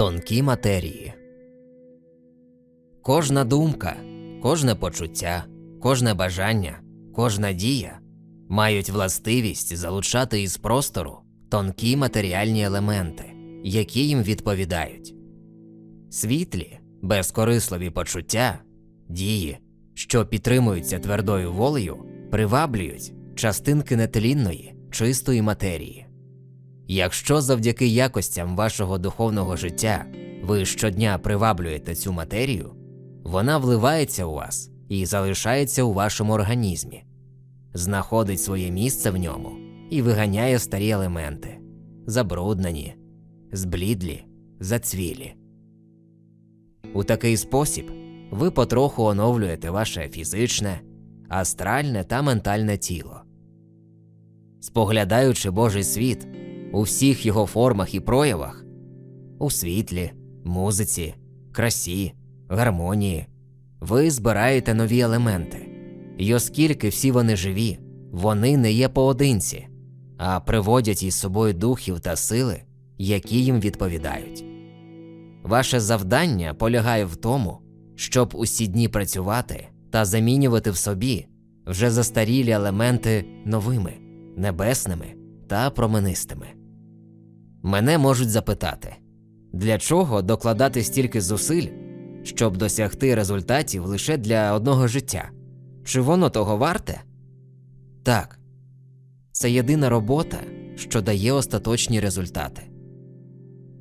Тонкі матерії. Кожна думка, кожне почуття, кожне бажання, кожна дія мають властивість залучати із простору тонкі матеріальні елементи, які їм відповідають. Світлі, безкорисливі почуття, дії, що підтримуються твердою волею, приваблюють частинки нетлінної, чистої матерії. Якщо завдяки якостям вашого духовного життя ви щодня приваблюєте цю матерію, вона вливається у вас і залишається у вашому організмі, знаходить своє місце в ньому і виганяє старі елементи, забруднені, зблідлі, зацвілі. У такий спосіб ви потроху оновлюєте ваше фізичне, астральне та ментальне тіло. Споглядаючи Божий світ у всіх його формах і проявах у світлі, музиці, красі, гармонії, ви збираєте нові елементи, і оскільки всі вони живі, вони не є поодинці, а приводять із собою духів та сили, які їм відповідають. Ваше завдання полягає в тому, щоб усі дні працювати та замінювати в собі вже застарілі елементи новими, небесними та променистими. Мене можуть запитати, для чого докладати стільки зусиль, щоб досягти результатів лише для одного життя? Чи воно того варте? Так, це єдина робота, що дає остаточні результати.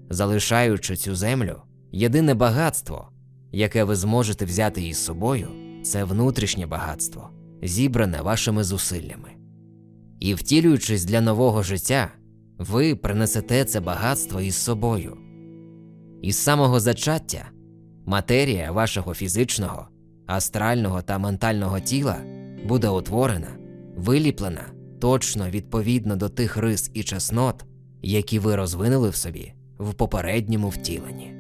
Залишаючи цю землю, єдине багатство, яке ви зможете взяти із собою, це внутрішнє багатство, зібране вашими зусиллями. І втілюючись для нового життя, ви принесете це багатство із собою. Із самого зачаття матерія вашого фізичного, астрального та ментального тіла буде утворена, виліплена точно відповідно до тих рис і чеснот, які ви розвинули в собі в попередньому втіленні.